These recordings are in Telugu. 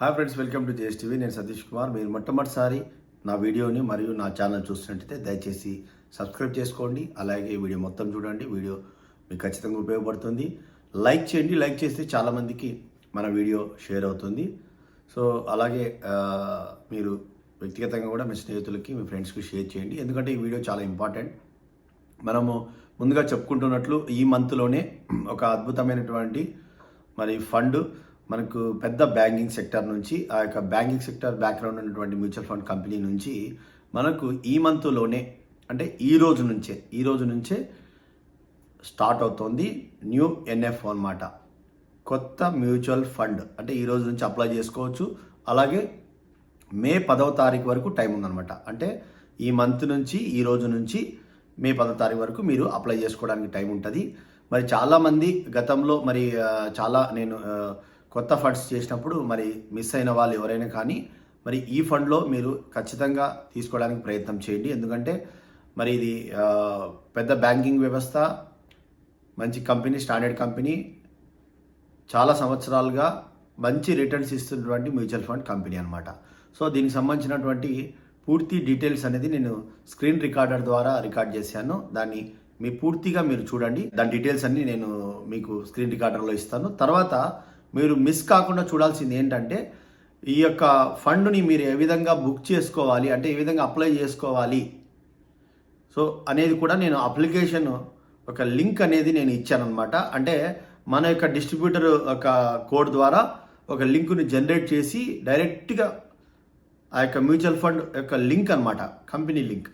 Hi friends welcome to JS TV. నేను సతీష్ కుమార్. మీరు మొట్టమొదటిసారి నా వీడియోని మరియు నా ఛానల్ చూస్తున్నట్టయితే దయచేసి సబ్స్క్రైబ్ చేసుకోండి. అలాగే వీడియో మొత్తం చూడండి. వీడియో మీకు ఖచ్చితంగా ఉపయోగపడుతుంది. లైక్ చేయండి. లైక్ చేస్తే చాలామందికి మన వీడియో షేర్ అవుతుంది. సో అలాగే మీరు వ్యక్తిగతంగా కూడా మీ స్నేహితులకి మీ ఫ్రెండ్స్కి షేర్ చేయండి. ఎందుకంటే ఈ వీడియో చాలా ఇంపార్టెంట్. మనము ముందుగా చెప్పుకుంటున్నట్లు ఈ మంత్లోనే ఒక అద్భుతమైనటువంటి మరి ఫండ్ మనకు పెద్ద బ్యాంకింగ్ సెక్టర్ నుంచి ఆ యొక్క బ్యాంకింగ్ సెక్టర్ బ్యాక్గ్రౌండ్ ఉన్నటువంటి మ్యూచువల్ ఫండ్ కంపెనీ నుంచి మనకు ఈ మంత్లోనే అంటే ఈ రోజు నుంచే ఈ రోజు నుంచే స్టార్ట్ అవుతోంది న్యూ ఎన్ఎఫ్ అన్నమాట. కొత్త మ్యూచువల్ ఫండ్ అంటే ఈ రోజు నుంచి అప్లై చేసుకోవచ్చు. అలాగే మే పదవ తారీఖు వరకు టైం ఉందన్నమాట. అంటే ఈ మంత్ నుంచి ఈ రోజు నుంచి మే పదో తారీఖు వరకు మీరు అప్లై చేసుకోవడానికి టైం ఉంటుంది. మరి చాలామంది గతంలో మరి చాలా నేను కొత్త ఫండ్స్ చేసినప్పుడు మరి మిస్ అయిన వాళ్ళు ఎవరైనా కానీ మరి ఈ ఫండ్లో మీరు ఖచ్చితంగా తీసుకోవడానికి ప్రయత్నం చేయండి. ఎందుకంటే మరి ఇది పెద్ద బ్యాంకింగ్ వ్యవస్థ మంచి కంపెనీ స్టాండర్డ్ కంపెనీ చాలా సంవత్సరాలుగా మంచి రిటర్న్స్ ఇస్తున్నటువంటి మ్యూచువల్ ఫండ్ కంపెనీ అనమాట సో దీనికి సంబంధించినటువంటి పూర్తి డీటెయిల్స్ అనేది నేను స్క్రీన్ రికార్డర్ ద్వారా రికార్డ్ చేశాను. దాన్ని మీ పూర్తిగా మీరు చూడండి. దాని డీటెయిల్స్ అన్ని నేను మీకు స్క్రీన్ రికార్డర్లో ఇస్తాను. తర్వాత మీరు మిస్ కాకుండా చూడాల్సింది ఏంటంటే ఈ యొక్క ఫండ్ని మీరు ఏ విధంగా బుక్ చేసుకోవాలి అంటే ఏ విధంగా అప్లై చేసుకోవాలి. సో అనేది కూడా నేను అప్లికేషన్ ఒక లింక్ అనేది నేను ఇచ్చానమాట అంటే మన యొక్క డిస్ట్రిబ్యూటర్ ఒక కోడ్ ద్వారా ఒక లింక్ని జనరేట్ చేసి డైరెక్ట్గా ఆ యొక్క మ్యూచువల్ ఫండ్ యొక్క లింక్ అన్నమాట కంపెనీ లింక్.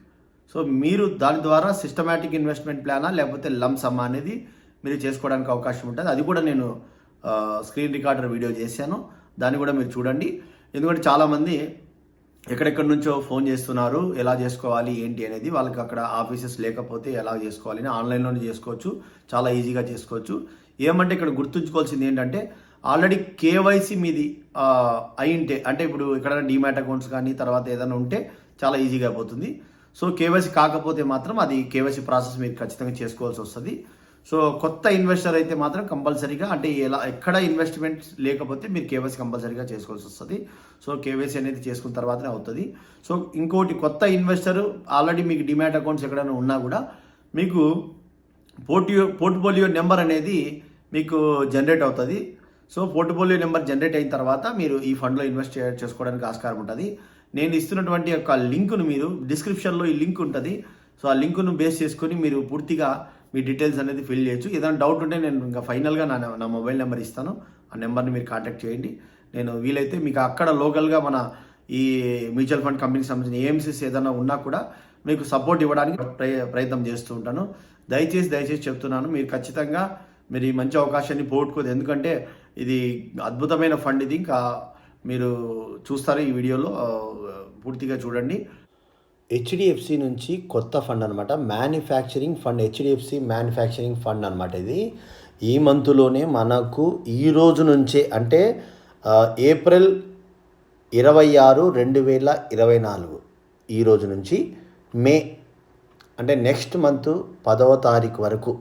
సో మీరు దాని ద్వారా సిస్టమేటిక్ ఇన్వెస్ట్మెంట్ ప్లానా లేకపోతే లంసమ్ అనేది మీరు చేసుకోవడానికి అవకాశం ఉంటుంది. అది కూడా నేను స్క్రీన్ రికార్డర్ వీడియో చేశాను. దాన్ని కూడా మీరు చూడండి. ఎందుకంటే చాలామంది ఎక్కడెక్కడి నుంచో ఫోన్ చేస్తున్నారు ఎలా చేసుకోవాలి ఏంటి అనేది వాళ్ళకి అక్కడ ఆఫీసెస్ లేకపోతే ఎలా చేసుకోవాలి అని ఆన్లైన్లోనే చేసుకోవచ్చు. చాలా ఈజీగా చేసుకోవచ్చు. ఏమంటే ఇక్కడ గుర్తుంచుకోవాల్సింది ఏంటంటే ఆల్రెడీ కేవైసీ మీది అయింటే అంటే ఇప్పుడు ఎక్కడైనా డీమ్యాట్ అకౌంట్స్ కానీ తర్వాత ఏదైనా ఉంటే చాలా ఈజీగా అయిపోతుంది. సో కేవైసీ కాకపోతే మాత్రం అది కేవైసీ ప్రాసెస్ మీరు ఖచ్చితంగా చేసుకోవాల్సి వస్తుంది. సో కొత్త ఇన్వెస్టర్ అయితే మాత్రం కంపల్సరీగా అంటే ఎలా ఎక్కడ ఇన్వెస్ట్మెంట్ లేకపోతే మీరు కేవైసీ కంపల్సరీగా చేసుకోవాల్సి వస్తుంది. సో కేవైసీ అనేది చేసుకున్న తర్వాతనే అవుతుంది. సో ఇంకోటి కొత్త ఇన్వెస్టర్ ఆల్రెడీ మీకు డిమాట్ అకౌంట్స్ ఎక్కడైనా ఉన్నా కూడా మీకు పోర్టియో పోర్ట్ఫోలియో నెంబర్ అనేది మీకు జనరేట్ అవుతుంది. సో పోర్ట్ఫోలియో నెంబర్ జనరేట్ అయిన తర్వాత మీరు ఈ ఫండ్లో ఇన్వెస్ట్ చే- చేసుకోవడానికి ఆస్కారం ఉంటుంది. నేను ఇస్తున్నటువంటి యొక్క లింకును మీరు డిస్క్రిప్షన్లో ఈ లింక్ ఉంటుంది. సో ఆ లింకును బేస్ చేసుకొని మీరు పూర్తిగా మీ డీటెయిల్స్ అనేది ఫిల్ చేయొచ్చు. ఏదైనా డౌట్ ఉంటే నేను ఇంకా ఫైనల్గా నా నా మొబైల్ నెంబర్ ఇస్తాను. ఆ నెంబర్ని మీరు కాంటాక్ట్ చేయండి. నేను వీలైతే మీకు అక్కడ లోకల్గా మన ఈ మ్యూచువల్ ఫండ్ కంపెనీకి సంబంధించిన ఏఎంసీస్ ఏదైనా ఉన్నా కూడా మీకు సపోర్ట్ ఇవ్వడానికి ప్రయ- ప్రయత్నం చేస్తూ ఉంటాను. దయచేసి దయచేసి చెప్తున్నాను. మీరు ఖచ్చితంగా మీరు ఈ మంచి అవకాశాన్ని పోగొట్టుకోదు ఎందుకంటే ఇది అద్భుతమైన ఫండ్ ఇది. ఇంకా మీరు చూస్తారు ఈ వీడియోలో పూర్తిగా చూడండి. హెచ్డిఎఫ్సి నుంచి కొత్త ఫండ్ అనమాట manufacturing fund HDFC manufacturing fund అనమాట ఇది. ఈ మంత్లోనే మనకు ఈ రోజు నుంచే అంటే ఏప్రిల్ ఇరవై ఆరు రెండు వేల ఇరవై నాలుగు ఈ రోజు నుంచి మే అంటే నెక్స్ట్ మంత్ పదవ తారీఖు వరకు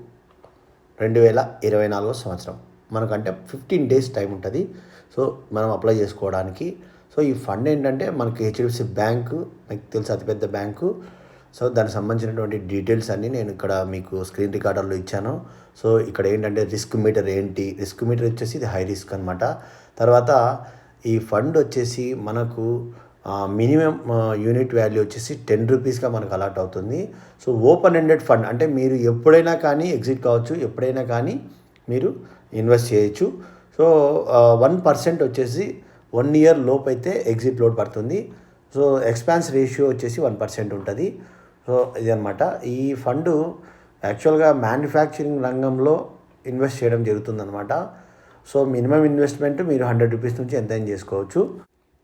రెండు వేల ఇరవై నాలుగో సంవత్సరం. మనకంటే ఫిఫ్టీన్ డేస్ టైం ఉంటుంది. సో మనం అప్లై చేసుకోవడానికి సో ఈ ఫండ్ ఏంటంటే మనకి హెచ్డిఎఫ్సి బ్యాంకు మీకు తెలుసు అతిపెద్ద బ్యాంకు. సో దానికి సంబంధించినటువంటి డీటెయిల్స్ అన్నీ నేను ఇక్కడ మీకు స్క్రీన్ రికార్డర్లో ఇచ్చాను. సో ఇక్కడ ఏంటంటే రిస్క్ మీటర్ ఏంటి? రిస్క్ మీటర్ వచ్చేసి ఇది హై రిస్క్ అనమాట తర్వాత ఈ ఫండ్ వచ్చేసి మనకు మినిమం యూనిట్ వాల్యూ వచ్చేసి టెన్ రూపీస్గా మనకు అలాట్ అవుతుంది. సో ఓపెన్ ఎండెడ్ ఫండ్ అంటే మీరు ఎప్పుడైనా కానీ ఎగ్జిట్ కావచ్చు ఎప్పుడైనా కానీ మీరు ఇన్వెస్ట్ చేయొచ్చు. సో వన్ పర్సెంట్ వచ్చేసి వన్ ఇయర్ లోపు అయితే ఎగ్జిట్ లోడ్ పడుతుంది. సో ఎక్స్పాన్స్ రేషియో వచ్చేసి వన్ పర్సెంట్ ఉంటుంది. సో ఇది ఈ ఫండ్ యాక్చువల్గా మ్యానుఫ్యాక్చరింగ్ రంగంలో ఇన్వెస్ట్ చేయడం జరుగుతుందన్నమాట. సో మినిమం ఇన్వెస్ట్మెంట్ మీరు హండ్రెడ్ రూపీస్ నుంచి ఎంత చేసుకోవచ్చు.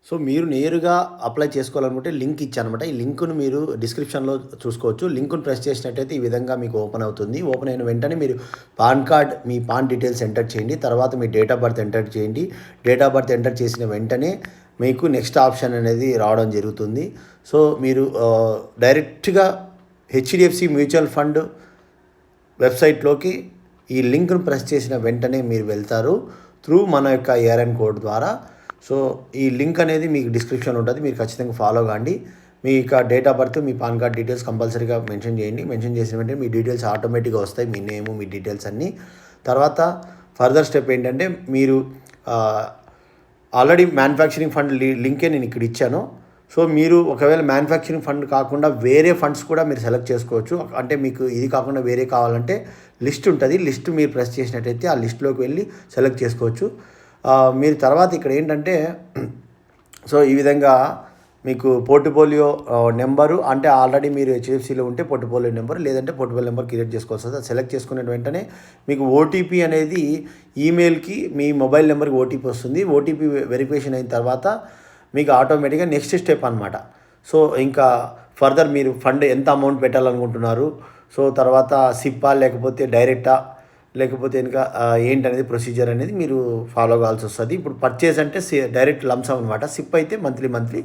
సో మీరు నేరుగా అప్లై చేసుకోవాలనుకుంటే లింక్ ఇచ్చానమాట. ఈ లింక్ను మీరు డిస్క్రిప్షన్లో చూసుకోవచ్చు. లింక్ను ప్రెస్ చేసినట్టయితే ఈ విధంగా మీకు ఓపెన్ అవుతుంది. ఓపెన్ అయిన వెంటనే మీరు పాన్ కార్డ్ మీ పాన్ డీటెయిల్స్ ఎంటర్ చేయండి. తర్వాత మీ డేట్ ఆఫ్ బర్త్ ఎంటర్ చేయండి. డేట్ ఆఫ్ బర్త్ ఎంటర్ చేసిన వెంటనే మీకు నెక్స్ట్ ఆప్షన్ అనేది రావడం జరుగుతుంది. సో మీరు డైరెక్ట్గా హెచ్డిఎఫ్సి మ్యూచువల్ ఫండ్ వెబ్సైట్లోకి ఈ లింక్ను ప్రెస్ చేసిన వెంటనే మీరు వెళ్తారు. త్రూ మన యొక్క ఏఆర్ఎన్ కోడ్ ద్వారా సో ఈ లింక్ అనేది మీకు డిస్క్రిప్షన్ ఉంటుంది. మీరు ఖచ్చితంగా ఫాలో కాండి. మీ యొక్క డేట్ ఆఫ్ బర్త్ మీ పాన్ కార్డ్ డీటెయిల్స్ కంపల్సరీగా మెన్షన్ చేయండి. మెన్షన్ చేసిన వెంటనే మీ డీటెయిల్స్ ఆటోమేటిక్గా వస్తాయి. మీ నేము మీ డీటెయిల్స్ అన్నీ. తర్వాత ఫర్దర్ స్టెప్ ఏంటంటే మీరు ఆల్రెడీ మ్యానుఫ్యాక్చరింగ్ ఫండ్ లింకే నేను ఇక్కడ ఇచ్చాను. సో మీరు ఒకవేళ మ్యానుఫ్యాక్చరింగ్ ఫండ్ కాకుండా వేరే ఫండ్స్ కూడా మీరు సెలెక్ట్ చేసుకోవచ్చు. అంటే మీకు ఇది కాకుండా వేరే కావాలంటే లిస్ట్ ఉంటుంది. లిస్ట్ మీరు ప్రెస్ చేసినట్టయితే ఆ లిస్ట్లోకి వెళ్ళి సెలెక్ట్ చేసుకోవచ్చు. మీరు తర్వాత ఇక్కడ ఏంటంటే సో ఈ విధంగా మీకు పోర్టుపోలియో నెంబరు అంటే ఆల్రెడీ మీరు హెచ్డిఎఫ్సిలో ఉంటే పోర్టుపోలియో నెంబర్ లేదంటే పోర్టుపోలియో నెంబర్ క్రియేట్ చేసుకోవాల్సి వస్తుంది. సెలెక్ట్ చేసుకున్న వెంటనే మీకు ఓటీపీ అనేది ఈమెయిల్కి మీ మొబైల్ నెంబర్కి ఓటీపీ వస్తుంది. ఓటీపీ వెరిఫికేషన్ అయిన తర్వాత మీకు ఆటోమేటిక్గా నెక్స్ట్ స్టెప్ అనమాట సో ఇంకా ఫర్దర్ మీరు ఫండ్ ఎంత అమౌంట్ పెట్టాలనుకుంటున్నారు. సో తర్వాత సిప్పా లేకపోతే డైరెక్టా లేకపోతే ఇంకా ఏంటనేది ప్రొసీజర్ అనేది మీరు ఫాలో కావాల్సి వస్తుంది. ఇప్పుడు పర్చేస్ అంటే సి- డైరెక్ట్ లంసమ్ అనమాట సిప్ అయితే మంత్లీ మంత్లీ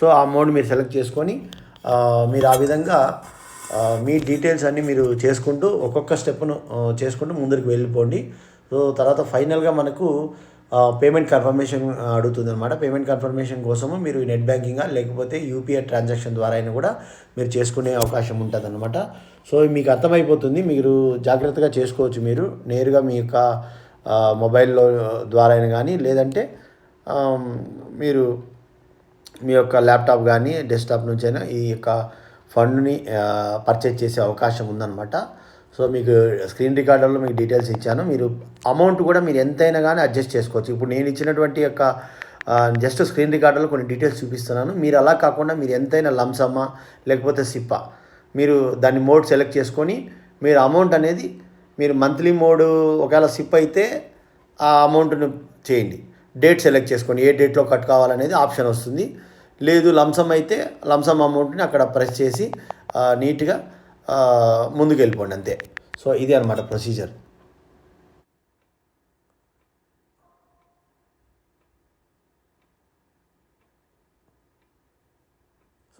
సో ఆ అమౌంట్ మీరు సెలెక్ట్ చేసుకొని మీరు ఆ విధంగా మీ డీటెయిల్స్ అన్నీ మీరు చేసుకుంటూ ఒక్కొక్క స్టెప్ను చేసుకుంటూ ముందరికి వెళ్ళిపోండి. సో తర్వాత ఫైనల్గా మనకు పేమెంట్ కన్ఫర్మేషన్ అడుగుతుంది అనమాట పేమెంట్ కన్ఫర్మేషన్ కోసము మీరు నెట్ బ్యాంకింగ్ లేకపోతే యూపీఐ ట్రాన్సాక్షన్ ద్వారా అయినా కూడా మీరు చేసుకునే అవకాశం ఉంటుంది అనమాట సో మీకు అర్థమైపోతుంది మీరు జాగ్రత్తగా చేసుకోవచ్చు మీరు నేరుగా మీ యొక్క మొబైల్లో ద్వారా అయినా కానీ లేదంటే మీరు మీ యొక్క ల్యాప్టాప్ కానీ డెస్క్టాప్ నుంచైనా ఈ యొక్క ఫండ్ని పర్చేజ్ చేసే అవకాశం ఉందన్నమాట. సో మీకు స్క్రీన్ రికార్డర్లో మీకు డీటెయిల్స్ ఇచ్చాను. మీరు అమౌంట్ కూడా మీరు ఎంతైనా కానీ అడ్జస్ట్ చేసుకోవచ్చు. ఇప్పుడు నేను ఇచ్చినటువంటి యొక్క జస్ట్ స్క్రీన్ రికార్డర్లో కొన్ని డీటెయిల్స్ చూపిస్తున్నాను. మీరు అలా కాకుండా మీరు ఎంతైనా లంసమ్మా లేకపోతే సిప్పా మీరు దాన్ని మోడ్ సెలెక్ట్ చేసుకొని మీరు అమౌంట్ అనేది మీరు మంత్లీ మోడ్ ఒకవేళ సిప్ అయితే ఆ అమౌంట్ను చేయండి. డేట్ సెలెక్ట్ చేసుకోండి ఏ డేట్లో కట్ కావాలనేది ఆప్షన్ వస్తుంది. లేదు లంసమ్ అయితే లంసమ్ అమౌంట్ని అక్కడ ప్రెస్ చేసి నీట్గా ముందుకు వెళ్ళిపోండి అంతే. సో ఇదే అనమాట ప్రొసీజర్.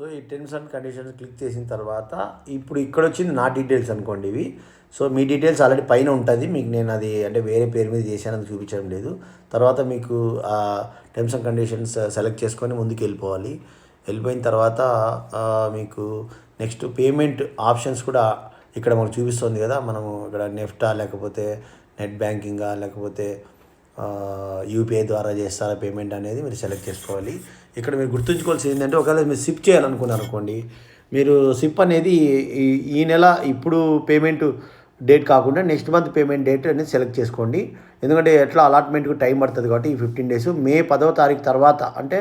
సో ఈ టెర్మ్స్ అండ్ కండిషన్స్ క్లిక్ చేసిన తర్వాత ఇప్పుడు ఇక్కడ వచ్చింది నా డీటెయిల్స్ అనుకోండి ఇవి. సో మీ డీటెయిల్స్ ఆల్రెడీ పైన ఉంటుంది. మీకు నేను అది అంటే వేరే పేరు మీద చేశానని చూపించడం లేదు. తర్వాత మీకు ఆ టర్మ్స్ అండ్ కండిషన్స్ సెలెక్ట్ చేసుకొని ముందుకు వెళ్ళిపోవాలి. వెళ్ళిపోయిన తర్వాత మీకు నెక్స్ట్ పేమెంట్ ఆప్షన్స్ కూడా ఇక్కడ మనకు చూపిస్తుంది కదా. మనము ఇక్కడ నెఫ్టా లేకపోతే నెట్ బ్యాంకింగా లేకపోతే యూపీఐ ద్వారా చేస్తారా పేమెంట్ అనేది మీరు సెలెక్ట్ చేసుకోవాలి. ఇక్కడ మీరు గుర్తుంచుకోవాల్సింది ఏంటంటే ఒకవేళ మీరు సిప్ చేయాలనుకున్నారు అనుకోండి మీరు సిప్ అనేది ఈ ఈ నెల ఇప్పుడు పేమెంట్ డేట్ కాకుండా నెక్స్ట్ మంత్ పేమెంట్ డేట్ అనేది సెలెక్ట్ చేసుకోండి. ఎందుకంటే ఎట్లా అలాట్మెంట్కి టైం పడుతుంది కాబట్టి ఈ ఫిఫ్టీన్ డేస్ మే పదవ తారీఖు తర్వాత అంటే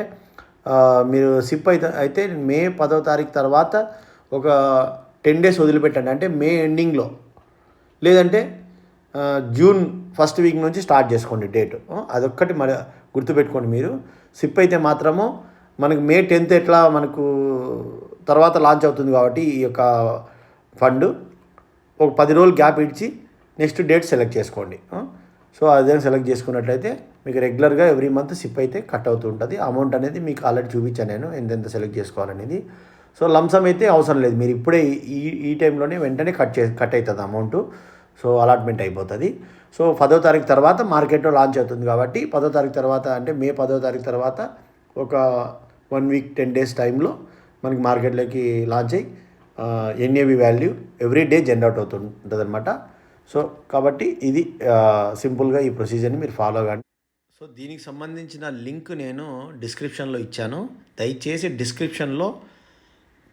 మీరు సిప్ అయితే అయితే మే పదవ తారీఖు తర్వాత ఒక టెన్ డేస్ వదిలిపెట్టండి. అంటే మే ఎండింగ్లో లేదంటే జూన్ ఫస్ట్ వీక్ నుంచి స్టార్ట్ చేసుకోండి డేట్. అదొక్కటి మరి గుర్తుపెట్టుకోండి మీరు. సిప్ అయితే మాత్రము మనకు మే టెన్త్ ఎట్లా మనకు తర్వాత లాంచ్ అవుతుంది కాబట్టి ఈ యొక్క ఫండ్ ఒక పది రోజులు గ్యాప్ ఇచ్చి నెక్స్ట్ డేట్ సెలెక్ట్ చేసుకోండి. సో అదే సెలెక్ట్ చేసుకున్నట్లయితే మీకు రెగ్యులర్గా ఎవ్రీ మంత్ సిప్ అయితే కట్ అవుతూ ఉంటుంది. అమౌంట్ అనేది మీకు ఆల్రెడీ చూపించాను నేను ఎంతెంత సెలెక్ట్ చేసుకోవాలనేది. సో లంసమ్ అయితే అవసరం లేదు. మీరు ఇప్పుడే ఈ ఈ టైంలోనే వెంటనే కట్ చే కట్ అవుతుంది అమౌంట్. సో అలాట్మెంట్ అయిపోతుంది. సో పదో తారీఖు తర్వాత మార్కెట్లో లాంచ్ అవుతుంది కాబట్టి పదో తారీఖు తర్వాత అంటే మే పదో తారీఖు తర్వాత ఒక వన్ వీక్ టెన్ డేస్ టైంలో మనకి మార్కెట్లోకి లాంచ్ అయ్యి NAV value every day generate అవుతుంటుంది అనమాట సో కాబట్టి ఇది సింపుల్గా ఈ ప్రొసీజర్ని మీరు ఫాలో కానీ సో దీనికి సంబంధించిన లింక్ నేను డిస్క్రిప్షన్లో ఇచ్చాను. దయచేసి డిస్క్రిప్షన్లో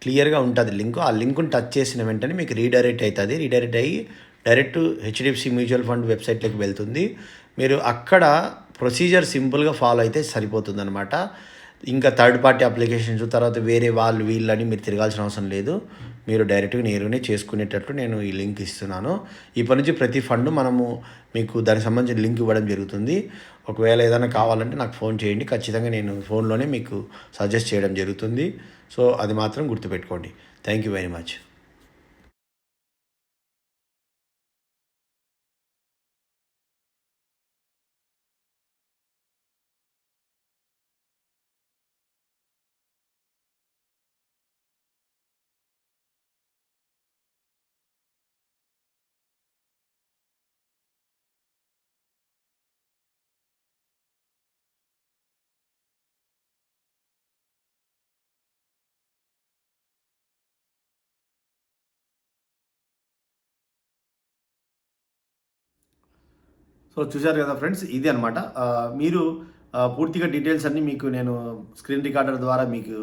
క్లియర్గా ఉంటుంది లింక్. ఆ లింక్ని టచ్ చేసిన వెంటనే మీకు రీడైరెక్ట్ అవుతుంది. రీడైరెక్ట్ అయ్యి డైరెక్ట్ హెచ్డిఎఫ్సి మ్యూచువల్ ఫండ్ వెబ్సైట్లోకి వెళ్తుంది. మీరు అక్కడ ప్రొసీజర్ సింపుల్గా ఫాలో అయితే సరిపోతుంది అనమాట ఇంకా థర్డ్ పార్టీ అప్లికేషన్స్ తర్వాత వేరే వాళ్ళు వీళ్ళని మీరు తిరగాల్సిన అవసరం లేదు. మీరు డైరెక్ట్గా నేరుగానే చేసుకునేటట్లు నేను ఈ లింక్ ఇస్తున్నాను. ఇప్పటి నుంచి ప్రతి ఫండ్ మనము మీకు దానికి సంబంధించిన లింక్ ఇవ్వడం జరుగుతుంది. ఒకవేళ ఏదైనా కావాలంటే నాకు ఫోన్ చేయండి. ఖచ్చితంగా నేను ఫోన్లోనే మీకు సజెస్ట్ చేయడం జరుగుతుంది. సో అది మాత్రం గుర్తుపెట్టుకోండి. Thank you very much. So చూశారు కదా ఫ్రెండ్స్ ఇది అనమాట మీరు పూర్తిగా డీటెయిల్స్ అన్నీ మీకు నేను స్క్రీన్ రికార్డర్ ద్వారా మీకు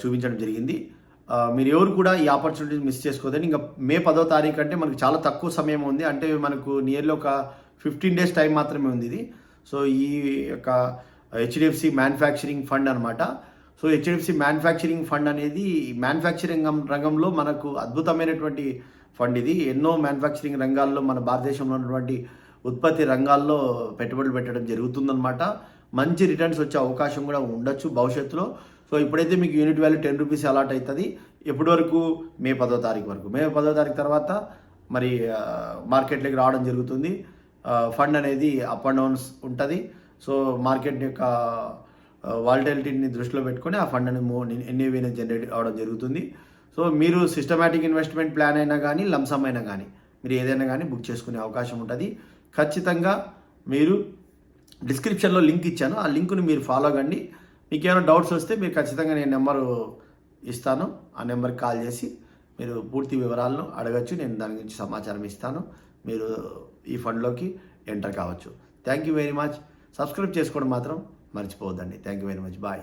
చూపించడం జరిగింది. మీరు ఎవరు కూడా ఈ ఆపర్చునిటీ మిస్ చేసుకోదని ఇంకా మే పదో తారీఖు అంటే మనకు చాలా తక్కువ సమయం ఉంది. అంటే మనకు నియర్లీ ఒక ఫిఫ్టీన్ డేస్ టైం మాత్రమే ఉంది ఇది. సో ఈ యొక్క హెచ్డిఎఫ్సి మ్యానుఫ్యాక్చరింగ్ ఫండ్ అనమాట సో హెచ్డిఎఫ్సి మ్యానుఫ్యాక్చరింగ్ ఫండ్ అనేది మ్యానుఫ్యాక్చరింగ్ రంగంలో మనకు అద్భుతమైనటువంటి ఫండ్ ఇది. ఎన్నో మ్యానుఫ్యాక్చరింగ్ రంగాల్లో మన భారతదేశంలో ఉన్నటువంటి ఉత్పత్తి రంగాల్లో పెట్టుబడులు పెట్టడం జరుగుతుందన్నమాట. మంచి రిటర్న్స్ వచ్చే అవకాశం కూడా ఉండొచ్చు భవిష్యత్తులో. సో ఇప్పుడైతే మీకు unit value ten rupees allot అవుతుంది ఎప్పటి వరకు మే పదో తారీఖు వరకు. మే పదో తారీఖు తర్వాత మరి మార్కెట్లోకి రావడం జరుగుతుంది. ఫండ్ అనేది అప్ అండ్ డౌన్స్ ఉంటుంది. సో మార్కెట్ యొక్క వాలిటాలిటీని దృష్టిలో పెట్టుకొని ఆ ఫండ్ అనేది మూ ఎన్ఏవి అనేది జనరేట్ అవడం జరుగుతుంది. సో మీరు సిస్టమేటిక్ ఇన్వెస్ట్మెంట్ ప్లాన్ అయినా కానీ లంసమ్ అయినా కానీ మీరు ఏదైనా కానీ బుక్ చేసుకునే అవకాశం ఉంటుంది. ఖచ్చితంగా మీరు డిస్క్రిప్షన్లో లింక్ ఇచ్చాను. ఆ లింక్ను మీరు ఫాలో కండి మీకు ఏమైనా డౌట్స్ వస్తే మీరు ఖచ్చితంగా నేను నెంబరు ఇస్తాను. ఆ నెంబర్కి కాల్ చేసి మీరు పూర్తి వివరాలను అడగచ్చు. నేను దాని గురించి సమాచారం ఇస్తాను. మీరు ఈ ఫండ్లోకి ఎంటర్ కావచ్చు. Thank you very much. Subscribe చేసుకోవడం మాత్రం మర్చిపోవద్దండి. Thank you very much. Bye.